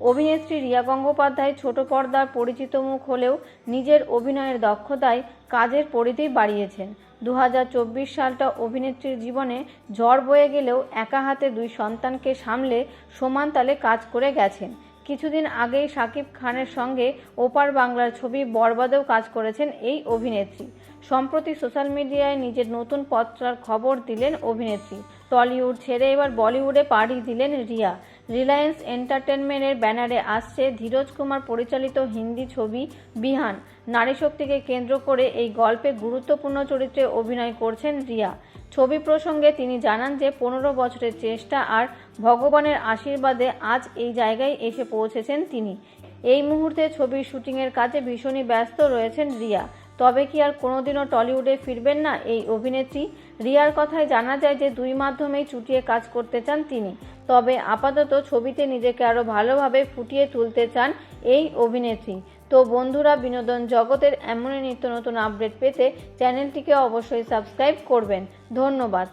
অভিনেত্রী রিয়া গঙ্গোপাধ্যায় ছোট পর্দার পরিচিত মুখ হলেও নিজের অভিনয়ের দক্ষতায় কাজের পরিধি বাড়িয়েছেন। দু হাজার চব্বিশ সালটা অভিনেত্রীর জীবনে ঝড় বয়ে গেলেও একা হাতে দুই সন্তানকে সামলে সমান তালে কাজ করে গেছেন। কিছুদিন আগেই শাকিব খানের সঙ্গে ওপার বাংলার ছবি বরবাদেও কাজ করেছেন এই অভিনেত্রী। সম্প্রতি সোশ্যাল মিডিয়ায় নিজের নতুন পত্রার খবর দিলেন অভিনেত্রী। টলিউড ছেড়ে এবার বলিউডে পাড়ি দিলেন রিয়া। রিলায়েন্স এন্টারটেনমেন্টের ব্যানারে আসছে ধীরজ কুমার পরিচালিত হিন্দি ছবি বিহান। নারী শক্তিকে কেন্দ্র করে এই গল্পে গুরুত্বপূর্ণ চরিত্রে অভিনয় করছেন রিয়া। ছবি প্রসঙ্গে তিনি জানান যে পনেরো বছরের চেষ্টা আর ভগবানের আশীর্বাদে আজ এই জায়গায় এসে পৌঁছেছেন তিনি। এই মুহূর্তে ছবির শুটিংয়ের কাজে ভীষণই ব্যস্ত রয়েছেন রিয়া। তবে কি আর কোনোদিনও টলিউডে ফিরবেন না এই অভিনেত্রী? রিয়ার কথায় জানা যায় যে দুই মাধ্যমেই চুটিয়ে কাজ করতে চান তিনি। তবে আপাতত ছবিতে নিজেকে আরও ভালোভাবে ফুটিয়ে তুলতে চান এই অভিনেত্রী। তো বন্ধুরা বিনোদন জগতের এমনই নিত্য নতুন আপডেট পেতে চ্যানেলটিকে অবশ্যই সাবস্ক্রাইব করবেন। ধন্যবাদ।